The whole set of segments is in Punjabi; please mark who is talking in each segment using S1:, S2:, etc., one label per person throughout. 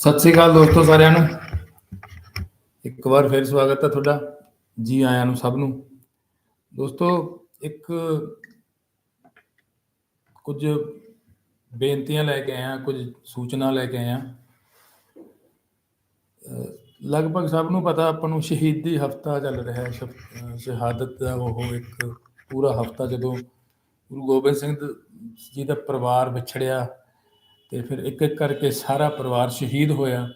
S1: ਸਤਿ ਸ੍ਰੀ ਅਕਾਲ ਦੋਸਤੋ ਸਾਰਿਆਂ ਨੂੰ। ਇੱਕ ਵਾਰ ਫਿਰ ਸਵਾਗਤ ਹੈ ਤੁਹਾਡਾ। ਜੀ ਆਇਆਂ ਨੂੰ ਸਭ ਨੂੰ। ਦੋਸਤੋ, ਇੱਕ ਕੁਝ ਬੇਨਤੀਆਂ ਲੈ ਕੇ ਆਇਆ, ਕੁਝ ਸੂਚਨਾ ਲੈ ਕੇ ਆਇਆ। ਲਗਭਗ ਸਭ ਨੂੰ ਪਤਾ ਆਪਾਂ ਨੂੰ ਸ਼ਹੀਦੀ ਹਫਤਾ ਚੱਲ ਰਿਹਾ ਹੈ। ਸ਼ਹਾਦਤ ਦਾ ਉਹ ਇੱਕ ਪੂਰਾ ਹਫਤਾ ਜਦੋਂ ਗੁਰੂ ਗੋਬਿੰਦ ਸਿੰਘ ਜੀ ਦਾ ਪਰਿਵਾਰ ਵਿਛੜਿਆ। ਤੇ ਫਿਰ ਇੱਕ ਇੱਕ ਕਰਕੇ ਸਾਰਾ ਪਰਿਵਾਰ ਸ਼ਹੀਦ ਹੋਇਆ।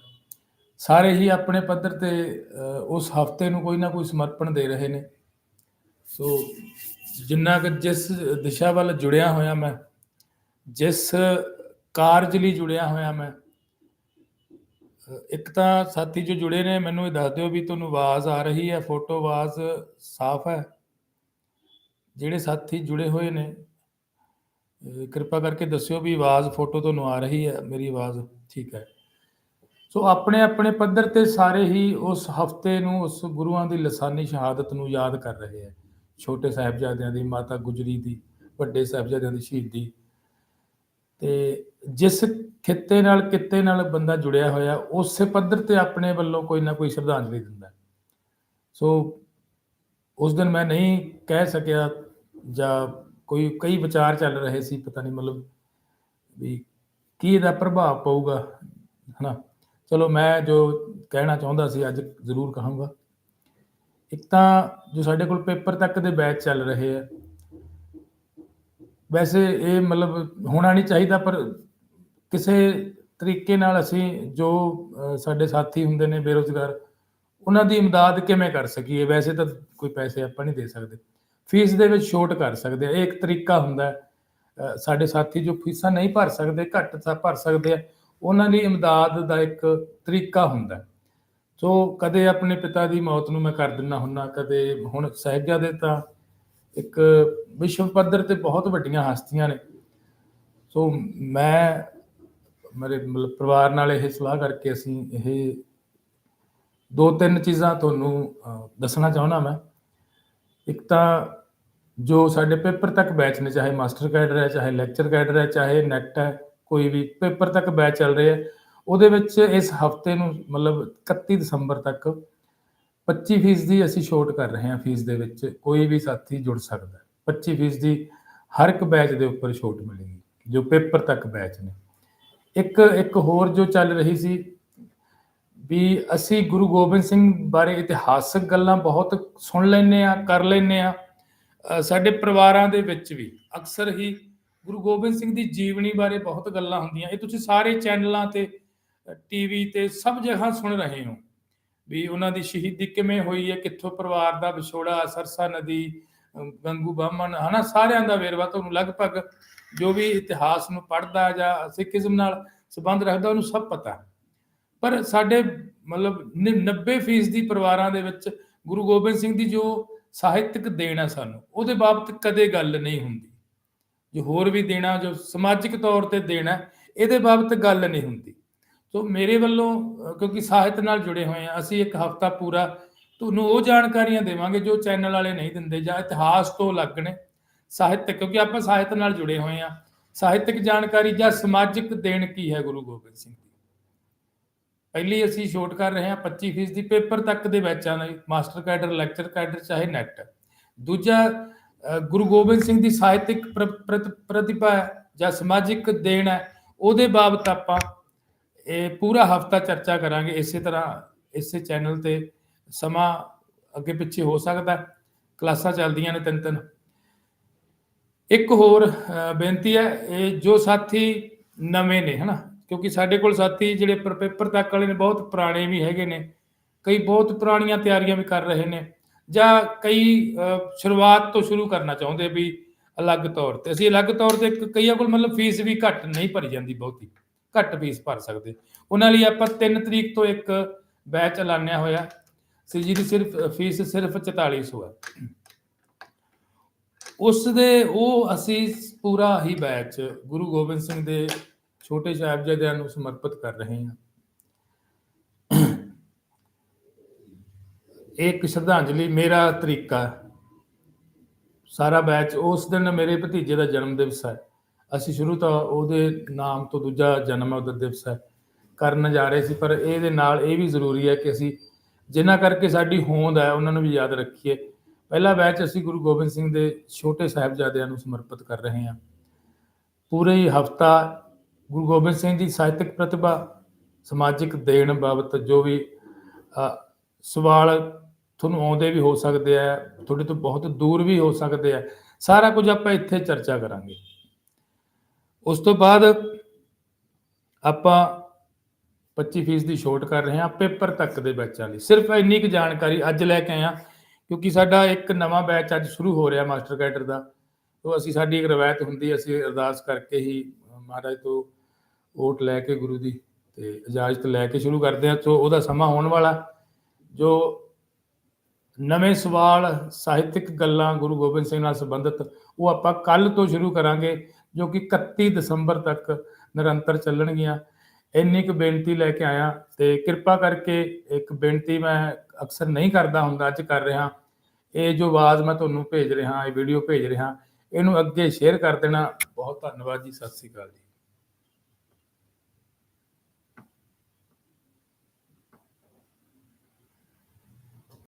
S1: ਸਾਰੇ ਹੀ ਆਪਣੇ ਪੱਧਰ ਤੇ ਉਸ ਹਫ਼ਤੇ ਨੂੰ ਕੋਈ ਨਾ ਕੋਈ ਸਮਰਪਣ ਦੇ ਰਹੇ ਨੇ। ਸੋ ਜਿੰਨਾ ਕਿ ਜਿਸ ਦਿਸ਼ਾ ਵੱਲ ਜੁੜਿਆ ਹੋਇਆ ਮੈਂ, ਜਿਸ ਕਾਰਜ ਲਈ ਜੁੜਿਆ ਹੋਇਆ ਮੈਂ ਇੱਕ ਤਾਂ ਸਾਥੀ ਜੋ ਜੁੜੇ ਨੇ, ਮੈਨੂੰ ਇਹ ਦੱਸ ਦਿਓ ਵੀ ਤੁਹਾਨੂੰ ਆਵਾਜ਼ ਆ ਰਹੀ ਹੈ, ਫੋਟੋ ਆਵਾਜ਼ ਸਾਫ਼ ਹੈ। ਜਿਹੜੇ ਸਾਥੀ ਜੁੜੇ ਹੋਏ ਨੇ ਕਿਰਪਾ ਕਰਕੇ ਦੱਸਿਓ ਵੀ ਆਵਾਜ਼, ਫੋਟੋ ਤੁਹਾਨੂੰ ਆ ਰਹੀ ਹੈ, ਮੇਰੀ ਆਵਾਜ਼ ਠੀਕ ਹੈ। ਸੋ ਆਪਣੇ ਆਪਣੇ ਪੱਧਰ ਤੇ ਸਾਰੇ ਹੀ ਉਸ ਹਫ਼ਤੇ ਨੂੰ, ਉਸ ਗੁਰੂਆਂ ਦੀ ਲਸਾਨੀ ਸ਼ਹਾਦਤ ਨੂੰ ਯਾਦ ਕਰ ਰਹੇ ਹੈ। ਛੋਟੇ ਸਾਹਿਬਜ਼ਾਦਿਆਂ ਦੀ, ਮਾਤਾ ਗੁਜਰੀ ਦੀ, ਵੱਡੇ ਸਾਹਿਬਜ਼ਾਦਿਆਂ ਦੀ ਸ਼ਹੀਦੀ। ਤੇ ਜਿਸ ਖਿੱਤੇ ਨਾਲ, ਕਿੱਤੇ ਨਾਲ ਬੰਦਾ ਜੁੜਿਆ ਹੋਇਆ, ਉਸੇ ਪੱਧਰ ਤੇ ਆਪਣੇ ਵੱਲੋਂ ਕੋਈ ਨਾ ਕੋਈ ਸ਼ਰਧਾਂਜਲੀ ਦਿੰਦਾ ਸੋ ਉਸ ਦਿਨ ਮੈਂ ਨਹੀਂ ਕਹਿ ਸਕਿਆ ਜਾਂ ਕੋਈ ਕਈ ਵਿਚਾਰ ਚੱਲ ਰਹੇ ਸੀ, ਪਤਾ ਨਹੀਂ ਮਤਲਬ ਵੀ ਕੀ ਇਹਦਾ ਪ੍ਰਭਾਵ ਪਊਗਾ, ਹਨਾ? ਚਲੋ ਮੈਂ ਜੋ ਕਹਿਣਾ ਚਾਹੁੰਦਾ ਸੀ, ਅੱਜ ਜ਼ਰੂਰ ਕਹਾਂਗਾ। ਇੱਕ ਤਾਂ ਜੋ ਸਾਡੇ ਕੋਲ ਪੇਪਰ ਤੱਕ ਦੇ ਬੈਚ ਚੱਲ ਰਹੇ ਆ, ਵੈਸੇ ਇਹ ਮਤਲਬ ਹੋਣਾ ਨਹੀਂ ਚਾਹੀਦਾ, ਪਰ ਕਿਸੇ ਤਰੀਕੇ ਨਾਲ ਅਸੀਂ ਜੋ ਸਾਡੇ ਸਾਥੀ ਹੁੰਦੇ ਨੇ ਬੇਰੋਜ਼ਗਾਰ, ਉਹਨਾਂ ਦੀ ਇਮਦਾਦ ਕਿਵੇਂ ਕਰ ਸਕੀਏ? ਵੈਸੇ ਤਾਂ ਕੋਈ ਪੈਸੇ ਆਪਾਂ ਨਹੀਂ ਦੇ ਸਕਦੇ। ਫੀਸ ਦੇ ਵਿੱਚ ਛੋਟ ਕਰ ਸਕਦੇ ਆ। ਇਹ ਇੱਕ ਤਰੀਕਾ ਹੁੰਦਾ ਸਾਡੇ ਸਾਥੀ ਜੋ ਫੀਸਾਂ ਨਹੀਂ ਭਰ ਸਕਦੇ, ਘੱਟ ਤਾਂ ਭਰ ਸਕਦੇ ਆ, ਉਹਨਾਂ ਲਈ ਇਮਦਾਦ ਦਾ ਇੱਕ ਤਰੀਕਾ ਹੁੰਦਾ ਸੋ ਕਦੇ ਆਪਣੇ ਪਿਤਾ ਦੀ ਮੌਤ ਨੂੰ ਮੈਂ ਕਰ ਦਿੰਦਾ ਹੁੰਨਾ, ਕਦੇ ਹੁਣ ਸਾਹਿਬਜ਼ਾਦੇ ਤਾਂ ਇੱਕ ਵਿਸ਼ਵ ਪੱਧਰ ਤੇ ਬਹੁਤ ਵੱਡੀਆਂ ਹਸਤੀਆਂ ਨੇ। ਸੋ ਮੈਂ, ਮੇਰੇ ਮਤਲਬ ਪਰਿਵਾਰ ਨਾਲ ਇਹ ਸਲਾਹ ਕਰਕੇ ਅਸੀਂ ਇਹ ਦੋ ਤਿੰਨ ਚੀਜ਼ਾਂ ਤੁਹਾਨੂੰ ਦੱਸਣਾ ਚਾਹੁੰਦਾ ਮੈਂ। ਇੱਕ ਤਾਂ ਜੋ ਸਾਡੇ ਪੇਪਰ ਤੱਕ ਬੈਚ ਨੇ, ਚਾਹੇ ਮਾਸਟਰ ਕੈਡਰ ਹੈ ਚਾਹੇ ਲੈਕਚਰ ਕੈਡਰ ਹੈ ਚਾਹੇ ਨੈਟ ਹੈ, ਕੋਈ ਵੀ ਪੇਪਰ ਤੱਕ ਬੈਚ ਚੱਲ ਰਿਹਾ ਉਹਦੇ ਵਿੱਚ ਇਸ ਹਫ਼ਤੇ ਨੂੰ ਮਤਲਬ 31 ਦਸੰਬਰ ਤੱਕ 25 ਫੀਸ ਦੀ ਅਸੀਂ ਛੋਟ ਕਰ ਰਹੇ ਹਾਂ ਫੀਸ ਦੇ ਵਿੱਚ, ਕੋਈ ਵੀ ਸਾਥੀ ਜੁੜ ਸਕਦਾ ਹੈ। 25 ਫੀਸ ਦੀ ਹਰ ਇੱਕ ਬੈਚ ਦੇ ਉੱਪਰ ਛੋਟ ਮਿਲੇਗੀ, ਜੋ ਪੇਪਰ ਤੱਕ ਬੈਚ ਨੇ। ਇੱਕ ਇੱਕ ਹੋਰ ਜੋ ਚੱਲ ਰਹੀ ਸੀ ਵੀ ਅਸੀਂ ਗੁਰੂ ਗੋਬਿੰਦ ਸਿੰਘ ਬਾਰੇ ਇਤਿਹਾਸਕ ਗੱਲਾਂ ਬਹੁਤ ਸੁਣ ਲੈਂਦੇ ਆ ਕਰ ਲੈਂਦੇ ਆ ਸਾਡੇ ਪਰਿਵਾਰਾਂ ਦੇ ਵਿੱਚ ਵੀ ਅਕਸਰ ਹੀ ਗੁਰੂ ਗੋਬਿੰਦ ਸਿੰਘ ਦੀ ਜੀਵਨੀ ਬਾਰੇ ਬਹੁਤ ਗੱਲਾਂ ਹੁੰਦੀਆਂ। ਇਹ ਤੁਸੀਂ ਸਾਰੇ ਚੈਨਲਾਂ ਤੇ ਟੀਵੀ ਤੇ ਸਭ ਜਗ੍ਹਾ ਸੁਣ ਰਹੇ ਹੋ ਵੀ ਉਹਨਾਂ ਦੀ ਸ਼ਹੀਦੀ ਕਿਵੇਂ ਹੋਈ ਹੈ ਕਿੱਥੋਂ ਪਰਿਵਾਰ ਦਾ ਵਿਛੋੜਾ ਸਰਸਾ ਨਦੀ ਅ, ਗੰਗੂ ਬਾਮਨ ਹਨਾ ਸਾਰਿਆਂ ਦਾ ਵੇਰਵਾ ਤੁਹਾਨੂੰ ਲਗਭਗ ਜੋ ਵੀ ਇਤਿਹਾਸ ਨੂੰ ਪੜ੍ਹਦਾ ਜਾਂ ਸਿੱਖੀਜ਼ਮ ਨਾਲ ਸੰਬੰਧ ਰੱਖਦਾ ਉਹਨੂੰ ਸਭ ਪਤਾ। ਪਰ ਸਾਡੇ ਮਤਲਬ 90% ਦੀ ਪਰਿਵਾਰਾਂ ਦੇ ਵਿੱਚ ਗੁਰੂ ਗੋਬਿੰਦ ਸਿੰਘ ਦੀ ਜੋ ਸਾਹਿਤਕ ਦੇਣ ਹੈ ਸਾਨੂੰ, ਉਹਦੇ ਬਾਬਤ ਕਦੇ ਗੱਲ ਨਹੀਂ ਹੁੰਦੀ। ਜੋ ਹੋਰ ਵੀ ਦੇਣਾ, ਜੋ ਸਮਾਜਿਕ ਤੌਰ ਤੇ ਦੇਣਾ, ਇਹਦੇ ਬਾਬਤ ਗੱਲ ਨਹੀਂ ਹੁੰਦੀ। ਸੋ ਮੇਰੇ ਵੱਲੋਂ ਕਿਉਂਕਿ ਸਾਹਿਤ ਨਾਲ ਜੁੜੇ ਹੋਏ ਆ, ਅਸੀਂ ਇੱਕ ਹਫਤਾ ਪੂਰਾ ਤੁਹਾਨੂੰ ਉਹ ਜਾਣਕਾਰੀਆਂ ਦੇਵਾਂਗੇ ਜੋ ਚੈਨਲ ਵਾਲੇ ਨਹੀਂ ਦਿੰਦੇ ਜਾਂ ਇਤਿਹਾਸ ਤੋਂ ਅਲੱਗ ਨੇ। ਸਾਹਿਤਕ, ਕਿਉਂਕਿ ਆਪਾਂ ਸਾਹਿਤ ਨਾਲ ਜੁੜੇ ਹੋਏ ਆ। ਸਾਹਿਤਕ ਜਾਣਕਾਰੀ ਜਾਂ ਸਮਾਜਿਕ ਦੇਣ ਕੀ ਹੈ ਗੁਰੂ ਗੋਬਿੰਦ ਸਿੰਘ? ਪਹਿਲੀ ਅਸੀਂ ਛੋਟ ਕਰ ਰਹੇ ਹਾਂ 25% ਦੀ ਪੇਪਰ ਤੱਕ ਦੇ ਬੈਚਾਂ ਦੀ ਮਾਸਟਰ ਕੈਡਰ, ਲੈਕਚਰ ਕੈਡਰ, ਚਾਹੇ ਨੈਟ। ਦੂਜਾ ਗੁਰੂ ਗੋਬਿੰਦ ਸਿੰਘ ਦੀ ਸਾਹਿਤਿਕ ਪ੍ਰ- ਪ੍ਰਤਿਭਾ ਹੈ ਜਾਂ ਸਮਾਜਿਕ ਦੇਣ ਹੈ, ਉਹਦੇ ਬਾਬਤ ਆਪਾਂ ਇਹ ਪੂਰਾ ਹਫਤਾ ਚਰਚਾ ਕਰਾਂਗੇ। ਇਸੇ ਤਰ੍ਹਾਂ ਇਸੇ ਚੈਨਲ ਤੇ ਸਮਾਂ ਅੱਗੇ ਪਿੱਛੇ ਹੋ ਸਕਦਾ ਕਲਾਸਾਂ ਚੱਲਦੀਆਂ ਨੇ ਤਿੰਨ ਤਿੰਨ। ਇੱਕ ਹੋਰ ਬੇਨਤੀ ਹੈ, ਇਹ ਜੋ ਸਾਥੀ ਨਵੇਂ ਨੇ, ਹਨਾ? ਕਿਉਂਕਿ ਸਾਡੇ ਕੋਲ ਸਾਥੀ ਜਿਹੜੇ ਪੇਪਰ ਤੱਕ ਵਾਲੇ ਨੇ, ਬਹੁਤ ਪੁਰਾਣੇ ਵੀ ਹੈਗੇ ਨੇ। ਕਈ ਬਹੁਤ ਪੁਰਾਣੀਆਂ ਤਿਆਰੀਆਂ ਵੀ ਕਰ ਰਹੇ ਨੇ। ਜਾਂ ਕਈ ਸ਼ੁਰੂਆਤ ਤੋਂ ਸ਼ੁਰੂ ਕਰਨਾ ਚਾਹੁੰਦੇ ਵੀ ਅਲੱਗ ਤੌਰ ਤੇ। ਅਸੀਂ ਅਲੱਗ ਤੌਰ ਤੇ ਕਈਆਂ ਕੋਲ ਮਤਲਬ ਫੀਸ ਵੀ ਘੱਟ ਨਹੀਂ ਭਰੀ ਜਾਂਦੀ ਬਹੁਤੀ। ਘੱਟ ਫੀਸ ਭਰ ਸਕਦੇ। ਉਹਨਾਂ ਲਈ ਆਪਾਂ 3 ਤਰੀਕ ਤੋਂ ਇੱਕ ਬੈਚ ਐਲਾਨਿਆ ਹੋਇਆ। ਸੀ ਜਿਹਦੀ ਸਿਰਫ, ਫੀਸ ਸਿਰਫ 4400 ਹੈ। ਉਸ ਦੇ ਉਹ ਅਸੀਂ ਪੂਰਾ ਹੀ ਬੈਚ ਗੁਰੂ ਗੋਬਿੰਦ ਸਿੰਘ ਦੇ ਛੋਟੇ ਸਾਹਿਬਜ਼ਾਦਿਆਂ ਨੂੰ ਸਮਰਪਿਤ ਕਰ ਰਹੇ ਹਾਂ। ਇਹ ਇੱਕ ਸ਼ਰਧਾਂਜਲੀ ਮੇਰਾ ਤਰੀਕਾ ਸਾਰਾ ਬੈਚ ਉਸ ਦਿਨ ਮੇਰੇ ਭਤੀਜੇ ਦਾ ਜਨਮ ਦਿਵਸ ਹੈ। ਅਸੀਂ ਸ਼ੁਰੂ ਤੋਂ ਉਹਦੇ ਨਾਮ ਤੋਂ ਦੂਜਾ ਜਨਮ ਉਹਦਾ ਦਿਵਸ ਹੈ। ਕਰਨ ਜਾ ਰਹੇ ਸੀ, ਪਰ ਇਹਦੇ ਨਾਲ ਇਹ ਵੀ ਜ਼ਰੂਰੀ ਹੈ ਕਿ ਅਸੀਂ ਜਿਨ੍ਹਾਂ ਕਰਕੇ ਸਾਡੀ ਹੋਂਦ ਹੈ, ਉਹਨਾਂ ਨੂੰ ਵੀ ਯਾਦ ਰੱਖੀਏ। ਪਹਿਲਾ ਬੈਚ ਅਸੀਂ ਗੁਰੂ ਗੋਬਿੰਦ ਸਿੰਘ ਦੇ ਛੋਟੇ ਸਾਹਿਬਜ਼ਾਦਿਆਂ ਨੂੰ ਸਮਰਪਿਤ ਕਰ ਰਹੇ ਹਾਂ। ਪੂਰੇ ਹਫਤਾ ਗੁਰੂ ਗੋਬਿੰਦ ਸਿੰਘ ਜੀ ਸਾਹਿਤਕ ਪ੍ਰਤਿਭਾ, ਸਮਾਜਿਕ ਦੇਣ ਬਾਬਤ ਜੋ ਵੀ ਸਵਾਲ ਤੁਹਾਨੂੰ ਆਉਂਦੇ ਵੀ ਹੋ ਸਕਦੇ ਆ, ਤੁਹਾਡੇ ਤੋਂ ਬਹੁਤ ਦੂਰ ਵੀ ਹੋ ਸਕਦੇ ਆ, ਸਾਰਾ ਕੁਝ ਆਪਾਂ ਇੱਥੇ ਚਰਚਾ ਕਰਾਂਗੇ। ਉਸ ਤੋਂ ਬਾਅਦ ਆਪਾਂ 25% ਦੀ ਛੋਟ ਕਰ ਰਹੇ ਹਾਂ ਪੇਪਰ ਤੱਕ ਦੇ ਬੈਚਾਂ ਲਈ। ਸਿਰਫ ਇੰਨੀ ਕੁ ਜਾਣਕਾਰੀ ਅੱਜ ਲੈ ਕੇ ਆਇਆ ਕਿਉਂਕਿ ਸਾਡਾ ਇੱਕ ਨਵਾਂ ਬੈਚ ਅੱਜ ਸ਼ੁਰੂ ਹੋ ਰਿਹਾ ਮਾਸਟਰ ਕੈਡਰ ਦਾ। ਉਹ ਅਸੀਂ, ਸਾਡੀ ਇੱਕ ਰਵਾਇਤ ਹੁੰਦੀ ਅਸੀਂ ਅਰਦਾਸ ਕਰਕੇ ਹੀ ਮਹਾਰਾਜ ਤੋਂ ਓਟ ਲੈ ਕੇ ਗੁਰੂ ਦੀ ਤੇ ਇਜਾਜ਼ਤ ਲੈ ਕੇ ਸ਼ੁਰੂ ਕਰਦੇ ਹਾਂ। ਤੋਂ ਉਹਦਾ ਸਮਾਂ ਹੋਣ ਵਾਲਾ ਜੋ ਨਵੇਂ ਸਵਾਲ, ਸਾਹਿਤਿਕ ਗੱਲਾਂ ਗੁਰੂ ਗੋਬਿੰਦ ਸਿੰਘ ਨਾਲ ਸੰਬੰਧਿਤ, ਉਹ ਆਪਾਂ ਕੱਲ ਤੋਂ ਸ਼ੁਰੂ ਕਰਾਂਗੇ, ਜੋ ਕਿ 31 ਦਸੰਬਰ ਤੱਕ ਨਿਰੰਤਰ ਚੱਲਣਗੀਆਂ। ਇੰਨੀ ਕੁ ਬੇਨਤੀ ਲੈ ਕੇ ਆਇਆ ਤੇ ਕਿਰਪਾ ਕਰਕੇ ਇੱਕ ਬੇਨਤੀ ਮੈਂ ਅਕਸਰ ਨਹੀਂ ਕਰਦਾ ਹੁੰਦਾ, ਅੱਜ ਕਰ ਰਿਹਾ। ਇਹ ਜੋ ਆਵਾਜ਼ ਮੈਂ ਤੁਹਾਨੂੰ ਭੇਜ ਰਿਹਾ, ਇਹ ਵੀਡੀਓ ਭੇਜ ਰਿਹਾ, ਇਹਨੂੰ ਅੱਗੇ ਸ਼ੇਅਰ ਕਰ ਦੇਣਾ। ਬਹੁਤ ਧੰਨਵਾਦ ਜੀ, ਸਤਿ ਸ੍ਰੀ ਅਕਾਲ ਜੀ।